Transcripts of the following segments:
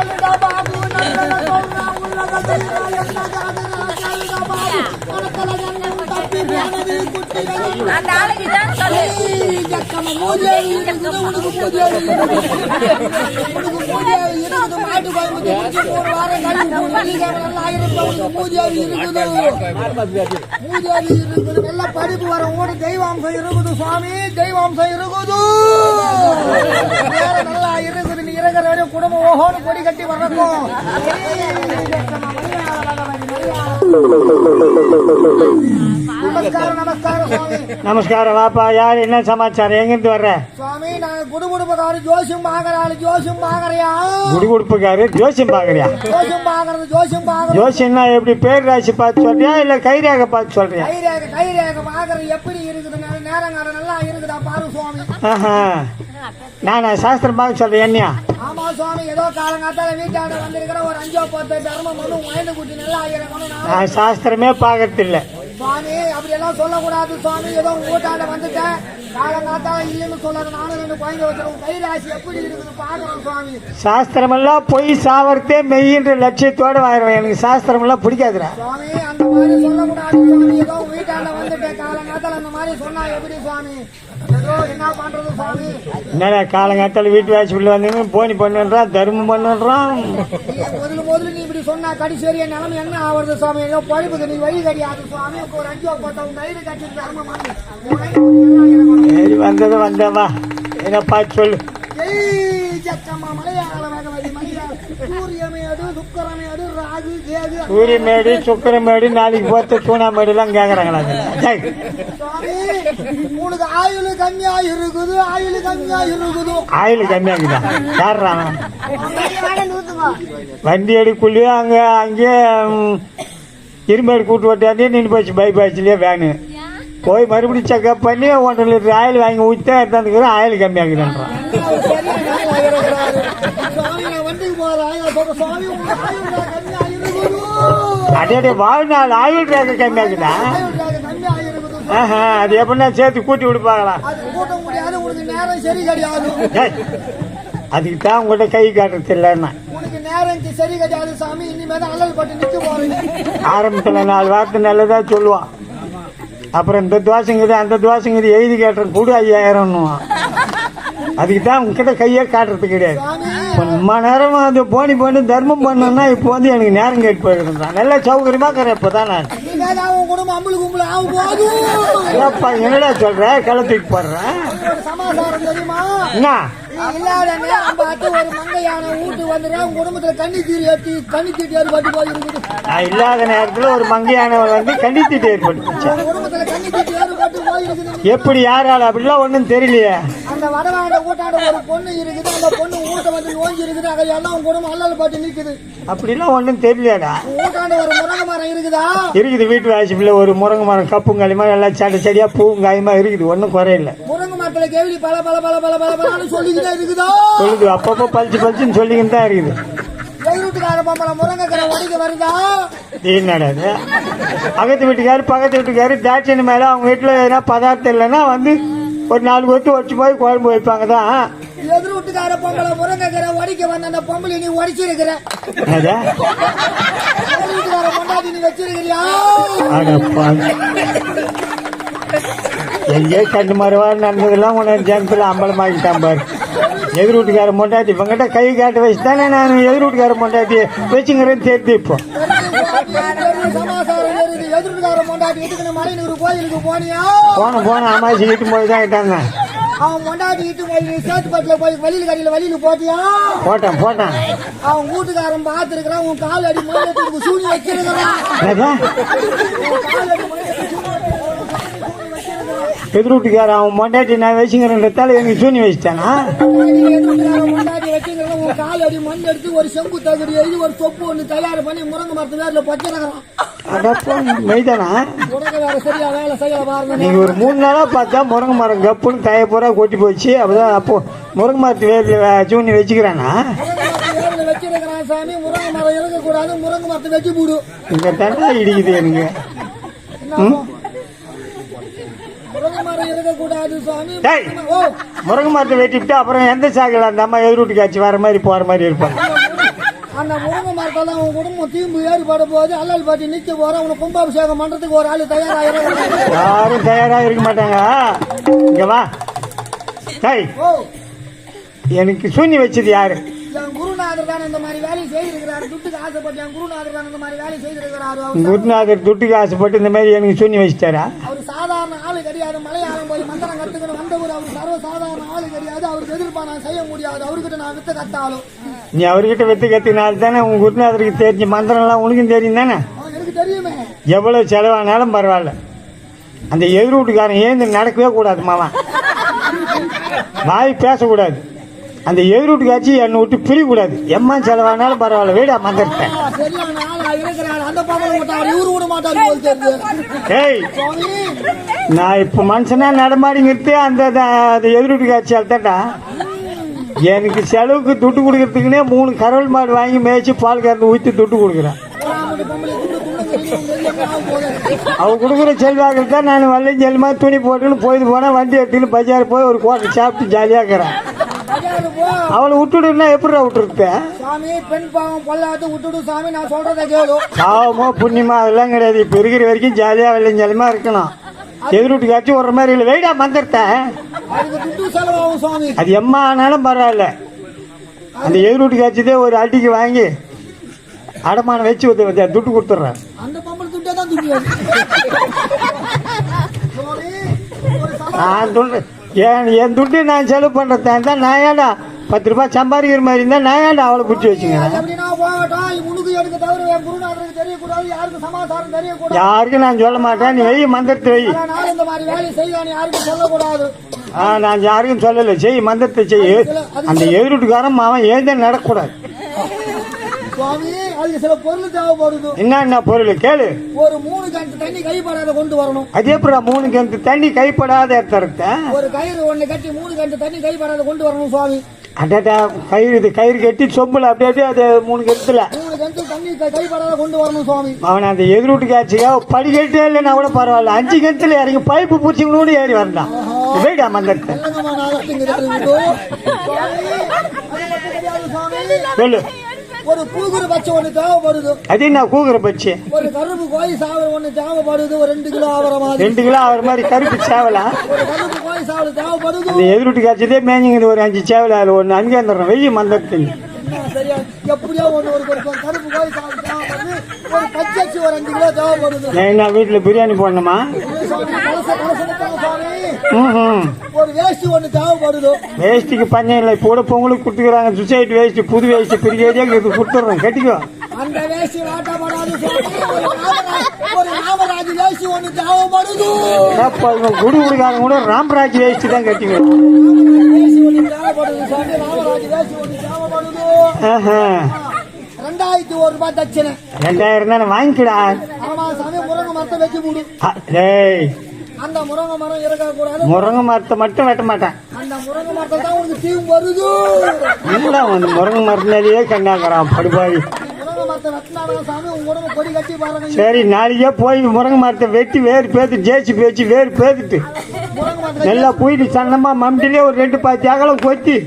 கேளுடா பாபு நல்லத சொல்றான் உள்ளத சொல்றான் என்ன காதுடா கேளுடா பாபு அந்த ஆளுக்கு தான் நல்ல படிப்பு வர ஓடு தெய்வாம்சம் இருக்குது சுவாமி தெய்வாம்சம் இருக்குது நல்லா இருக்குது நீ இருக்கிற வரையும் குடும்பம் ஓஹோன்னு கொடி கட்டி வரக்கும் நமஸ்காரம் வாப்பா யார்? என்ன சமாச்சாரம்? எங்கிருந்து வர்ற? சுவாமி நாங்க குடுகுடுப்பக்காரு ஜோசியம் பாக்குறாள் ஜோசியம் பாக்குறியா குடிகுடுப்புக்காரு ஜோசியம் பாக்குறியா ஜோசியம் பாக்குறது ஜோசியம் பாக்குறது ஜோசியம்னா எப்படி பேர் ராசி பார்த்து சொல்றியா இல்ல கைரேகை பார்த்து சொல்றியா? கைரேக கைரேக பாக்குறது எப்படி இருக்குது நே- நேரங்காலம் நல்லா இருக்குதா பாரு சுவாமி. நானா சாஸ்திரம் பார்க்க சொல்றேன் என்னையா? ஆமா சுவாமி ஏதோ காலங்காத்தால வீட்டாண்ட வந்திருக்கிற ஒரு அஞ்சோ பத்து தர்மம் மனு வயது குட்டி நல்லா நான் சாஸ்திரமே பார்க்கறது இல்ல சுவாமி அப்படி எல்லாம் சொல்லக்கூடாது சுவாமி. ஏதோ வீட்டாண்ட வந்துட்டேன் காலங்காத்தால இல்லைன்னு சொல்லாது நானும் ரெண்டு குழந்தை வச்சிருக்கோம் கைராசி எப்படி இருக்குது பாக்குறோம் சுவாமி. சாஸ்திரமெல்லாம் பொய் சாவறதே மெய்யின்ற லட்சியத்தோட வாயிடுவேன் எனக்கு சாஸ்திரமெல்லாம் பிடிக்காதுடா. சுவாமி அந்த மாதிரி சொல்லக்கூடாது சுவாமி. ஏதோ வீட்டாண்ட வந்துட்டேன் காலங்காத்தால அந்த மாதிரி சொன்னா எப்படி சுவாமி? என்ன காலங்காத்தால வீட்டு வாசிப்புல வந்து போனி பண்ணுன்றான் தர்மம் பண்ணுன்றான் நீ முதல்ல முதல்ல நீ இப்படி சொன்னா கடைசி என் நிலைமை என்ன ஆவறது சுவாமி? ஏதோ பழிப்புக்கு நீ வழி கிடையாது சுவாமி. ஒரு சரி வந்தது வந்தவா என்னப்பா சொல்லு ஜெய் ஜக்கம்மா சூரியமேடு சுக்கரமேடு நாளைக்கு போத்த சூனாமேடு எல்லாம் கேக்குறாங்களா உங்களுக்கு ஆயுள் கம்மியா இருக்குது ஆயுள் கம்மியா இருக்குது ஆயுள் கம்மியா இருக்குதா வண்டி எடுக்குள்ளேயே அங்க அங்கேயே ம், கூட்டு வட்டாண்டே நின்று போச்சு பைபாஸ்லயே வேனு போய் மறுபடியும் செக்அப் பண்ணி ஒன்றரை லிட்டர் ஆயில் வாங்கி ஊற்றி எடுத்தாந்துக்கிறேன் ஆயில் கம்மியாகுதுன்றான் சுவாமி நான் ஆயுள் அடே வாழ்நாள் ஆயில் ரேகை கம்மியாகுதா ஆஹா அது எப்படின்னா சேர்த்து கூட்டி விடுப்பாங்களா? அதுக்கு தான் உங்கள்கிட்ட கை காட்டுறது இல்லைன்னா உனக்கு நேரம் சரி கிடையாது சாமி இனிமேல் அல்லல் பட்டு நிக்க போறேன். ஆரம்பத்தில் நாலு வார்த்தை நல்லதா சொல்லுவான். அப்புறம் இந்த தோசைங்குது அந்த தோசைங்குது எழுதி கேட்டுறேன் கூட ஐயாயிரம்னுவான். அதுக்கு தான் உங்ககிட்ட கையே காட்டுறது கிடையாது. ரொம்ப நேரம் அது போனி போனி தர்மம் பண்ணோம்னா இப்போ வந்து எனக்கு நேரம் கேட்டு போயிருந்தான் நல்லா சௌகரியமா இருக்கிறேன் இப்போ தான் நான் என்னடா சொல்ற? கிளத்துக்கு போடுறேன் என்ன? இல்லாத நேரம் பார்த்து ஒரு மங்கையான வீட்டு வந்துடுற உன் குடும்பத்துல கண்ணி தீரி ஏற்றி கண்ணி தீட்டி ஏற்பட்டு போயிருக்குது நான் இல்லாத நேரத்தில் ஒரு மங்கையானவர் வந்து கண்டித்து ஏற்பட்டுச்சு உன் குடும்பத்துல கண்ணி தீட்டி ஏற்பட்டு போயிருக்குது. எப்படி யாரால அப்படிலாம் ஒன்றும் தெரியலையே அந்த வடவாண்ட வீட்டாண்ட ஒரு பொண்ணு இருக்குது. அந்த பொண்ணு வீட்டை வந்து நோஞ்சி இருக்குது. அதை எல்லாம் குடும்பம் அல்லல் பட்டு நிக்குது. அப்படிலாம் ஒன்றும் தெரியலையாடா உன் வீட்டாண்ட ஒரு முருங்கை மரம் இருக்குதா? இருக்குது வீட்டு வாசிப்பில் ஒரு முருங்கை மரம் கப்பும் களிமா எல்லாம் செடி செடியா பூவும் காயுமா இருக்குது. ஒன்றும் குறையில. முருங்கை மரத்துல கேள்வி பல பல பல பல பல பலன்னு சொல்லிக்கிட்டே இருக்குதா? சொல்லுது. அப்பப்போ பளிச்சு பளிச்சுன்னு சொல்லிக்கிட்டு தான் இருக்குது. எதிர்ட்டுக்கார பொம்பளை முருங்கைக்கரை ஒடிக்க வருதா? என்னடா பக்கத்து வீட்டுக்காரு பக்கத்து வீட்டுக்காரு தாட்சியன் மேலே அவங்க வீட்டில் எதனா பதார்த்தம் இல்லைன்னா வந்து ஒரு நாலு கொத்து வச்சு போய் குழம்பு வைப்பாங்க தான் எதிர் வீட்டுக்கார பொம்பளை முருங்கைக்கரை ஒடிக்க வந்த அந்த பொம்பளை நீ வீட்டுக்கார பொண்டாட்டி நீ வச்சிருக்கிறியா? எங்கேயோ கண்டு மரவா நடந்ததெல்லாம் உனக்கு ஜனத்தில் அம்பலமாக்கிட்டான் பாரு. எதிர் வீட்டுக்கார மொண்டாட்டி இவங்கிட்ட கை காட்ட வச்சு தானே நான் எதிர் வீட்டுக்கார மொண்டாட்டி வச்சுங்கிறேன்னு தெரிஞ்சு இப்போ பொண்டாட்டி எதுக்குன்னு மலைநூறு கோயிலுக்கு போனியா? போன போன அம்மாச்சி கிட்டு போய் தான் அவன் பொண்டாட்டி இட்டு போய் சேத்துப்பட்டுல போய் வழியில் கடையில் வழியில் போட்டியா? போட்டேன் போட்டேன். அவன் வீட்டுக்காரன் பார்த்துருக்கிறான் உன் கால் அடி மண்ணத்துக்கு சூனி மண்ணத்துக்கு எதிர் வீட்டுக்கார அவன் மொண்டாட்டி நான் வச்சுங்கிறதால எனக்கு சூனி வச்சுட்டானா? கால் அடி மண் எடுத்து ஒரு செம்பு தகுதி எழுதி ஒரு சொப்பு ஒண்ணு தயார் பண்ணி முருங்கை மரத்து வேற பாருங்க நீங்க ஒரு மூணு நாளா பார்த்தா முருங்கை மரம் கப்புன்னு காய பூரா கொட்டி போச்சு. அப்பதான் அப்போ முருங்கை மரத்து வேர்ல சூனி வச்சுக்கிறானா? வேர்ல வச்சிருக்கிறான் இந்த தண்டா இடிக்குது எனக்கு. முருங்கை மரம் இருக்கக்கூடாது சாமி மரத்தை வெட்டிவிட்டு அப்புறம் எந்த சாக்கில் அந்த அம்மா எதிர் வீட்டுக்கு வர மாதிரி போற மாதிரி இருப்பாங்க. அந்த முருங்கை மரத்தால அவன் குடும்பம் தீம்பு ஏறுபட போது அல்லல் பாட்டி நிக்க போற அவனை கும்பாபிஷேகம் பண்றதுக்கு ஒரு ஆளு தயாராகிறாங்க யாரும் தயாராக இருக்க மாட்டாங்க. இங்க வா. ஓ. எனக்கு சூனி வச்சது யாரு? என் குருநாதர் தான் இந்த மாதிரி வேலையை செய்திருக்கிறாரு. துட்டுக்கு ஆசைப்பட்டு என் குருநாதர் தான் இந்த மாதிரி வேலையை செய்திருக்கிறாரு. குருநாதர் துட்டுக்கு ஆசைப்பட்டு இந்த மாதிரி எனக்கு சூனி வச்சிட்டாரா? அவர் சாதாரண ஆளு கிடையாது. மலையாளம் போய் மந்திரம் கத்துக்கணும். வந்தவர் அவர் சர்வ சாதாரண ஆளு கிடையாது. அவருக்கு எதிர்ப்பா நான் செய்ய முடியாது. அவர்கிட்ட நான் வித்து கத்தாலும். நீ அவர்கிட்ட வெத்து கத்தினால தானே உன் குருநாதருக்கு தெரிஞ்ச மந்திரம்லாம் உனக்கும் தெரியும் தானே? எவ்வளோ செலவானாலும் பரவாயில்ல. அந்த எதிர் வீட்டுக்காரன் ஏந்து நடக்கவே கூடாது மாமா. வாய் பேசக்கூடாது. அந்த எதிர் வீட்டுக்காச்சு என்னை விட்டு பிரியக்கூடாது. எம்மா செலவானாலும் பரவாயில்ல. வீடா மந்திரத்தை. ஏய் நான் இப்போ மனுஷனா நடமாடி நிறுத்தி அந்த எதிர் வீட்டுக்காட்சி அழுத்தட்டா எனக்கு செலவுக்கு துட்டு கொடுக்கறதுக்குன்னே மூணு கரவல் மாடு வாங்கி மேய்ச்சி பால் கறந்து ஊற்றி துட்டு கொடுக்குறேன். அவ கொடுக்குற செல்வாக்கில் தான் நான் வல்லையும் செல்லுமா துணி போட்டுன்னு போயிட்டு போனேன் வண்டி எடுத்துன்னு பஜார் போய் ஒரு கோட்டை சாப்பிட்டு ஜாலியாக இருக்கிறேன். அவளை விட்டுடுன்னா எப்படிடா விட்டுருப்பேன் சாமி பெண் பாவம் பொல்லாத்து விட்டுடு சாமி நான் சொல்றதை கேளு. பாவமோ புண்ணியமோ அதெல்லாம் கிடையாது. இப்போ இருக்கிற வரைக்கும் ஜாலியாக வெள்ளையும் ஜாலியமா இருக்கணும். எதிர் வீட்டுக்காச்சும் ஒரு மாதிரி இல்லை. வெயிடா மந்திரத்தை. செலவாகும் சுவாமி. அது எம்மா ஆனாலும் பரவாயில்ல. அந்த எதிர் வீட்டுக்காச்சுதே ஒரு அடிக்கு வாங்கி அடமானம் வச்சு வந்து துட்டு கொடுத்துட்றேன். அந்த துட்டே தான் துட்டு நான் துண்டு என் என் துட்டு நான் செலவு பண்ணுறதா தான் நான் ஏன்டா பத்து ரூபாய் சம்பாதிக்கிற மாதிரி இருந்தால் நான் ஏன்டா அவளை பிடிச்சி வச்சுக்கிறேன் யாருக்கும் நான் சொல்ல மாட்டேன் நீ வை மந்திரத்தை வை. நான் யாருக்கும் சொல்லலை. செய் மந்திரத்தை செய். அந்த எதிர்ட்டுக்காரன் நடக்கக்கூடாது சுவாமி அதுக்கு சில பொருள் தேவைப்படுது. என்ன என்ன பொருள்? கேளு. ஒரு மூணு கண்டு தண்ணி கைப்படாத கொண்டு வரணும். அதே அப்புறம் மூணு கிணத்து தண்ணி கைப்படாத இடத்த ஒரு கயிறு ஒண்ணு கட்டி மூணு கண்டு தண்ணி கைப்படாத கொண்டு வரணும் சுவாமி. அடடா கயிறு இது கயிறு கட்டி சொம்புல அப்படியே அது மூணு கிணத்துல மூணு தண்ணி கைப்படாத கொண்டு வரணும் சுவாமி. அவன் அந்த எதிர்ட்டுக்காச்சியா படிக்கட்டே இல்லைன்னா கூட பரவாயில்ல. அஞ்சு கிணத்துல இறங்கி பைப்பு பிடிச்சிங்களோடு ஏறி வரலாம். சுவாமி. சொல்லு. ஒரு பூகுரு பச்சை ஒண்ணு தேவைப்படுது. அதே நான் கூகுற பச்சு? ஒரு கருப்பு கோழி சாவல் ஒண்ணு தேவைப்படுது. ஒரு ரெண்டு கிலோ ஆகிற மாதிரி. ரெண்டு கிலோ ஆகிற மாதிரி கருப்பு சேவலாம் ஒரு கருப்பு கோழி சாவல் தேவைப்படுது. அந்த எதிர்ட்டு காய்ச்சதே மேஞ்சிங்கிறது ஒரு அஞ்சு சேவல் அதில் ஒன்று அங்கே வந்துடுறோம். வெய்ய மந்திரத்தில் என்ன சரியா? எப்படியோ ஒண்ணு ஒரு கருப்பு கோழி சாவல் தேவைப்படுது. ஒரு பச்சரிசி ஒரு அஞ்சு கிலோ தேவைப்படுது. நான் என்ன வீட்டில் பிரியாணி போடணுமா? ஒரு வேஷ்டி ஒண்ணு தேவைப்படுது? வேஷ்டிக்கு பஞ்சம் இல்லை. கூட பொங்கலுக்கு கொடுத்துக்கிறாங்க. சொசைட்டி வேஷ்டி புது வேஷ்டி பிரிக்கே இது கொடுத்துட்றோம். கட்டிக்கோ. அந்த வேஷ்டி வாட்டப்படாது. ஒரு நாமராஜ் வேஷ்டி ஒண்ணு தேவைப்படுது? அப்போ இவன் குடு குடுக்காரங்க கூட ராம்ராஜ் வேஷ்டி தான் ஒண்ணு தேவைப்படுது ஒண்ணு தேவைப்படுது? ஆஹா. ரெண்டாயிரத்தி ஒரு ரூபாய் தட்சணை. ரெண்டாயிரம் தானே வாங்கிக்கடா. ஆமா சாமி முருங்கை மரத்தை வச்சு டேய். அந்த முருங்கை மரம் இருக்கக்கூடாது. முருங்கை மரத்தை மட்டும் வெட்ட மாட்டேன். அந்த முருங்கை மரத்தை தான் உனக்கு தீவு வருது. இல்லை அந்த முருங்கை மரத்தினாலேயே கண்டாங்கிறான் படுபாவி. முருங்கை மரத்தை வெட்டினாலும் சாமி உங்க உடம்பு கொடி கட்டி பாருங்க. சரி நாளைக்கே போய் முருங்கை மரத்தை வெட்டி வேறு பேத்து ஜேசி பேச்சு வேறு பேத்துட்டு. நல்லா போயிட்டு சன்னமா மம்டிலே ஒரு ரெண்டு பாத்தி அகலம் கொத்தி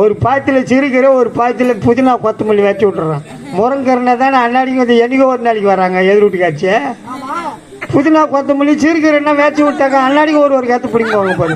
ஒரு பாத்தில சிறுகீரை ஒரு பாத்தில புதினா கொத்தமல்லி வச்சு விட்டுறேன். முருங்கறனை தானே அன்னாடிக்கு வந்து என்னைக்கோ ஒரு நாளைக்கு வராங்க எதிர் வீட்டு காட்சி ஆமா புதினா கொத்தமல்லி சிறுகீரைன்னா வேச்சு விட்டாங்க அன்னாடிக்கு ஒரு ஒரு கேத்து பிடிங்க வாங்க பாரு.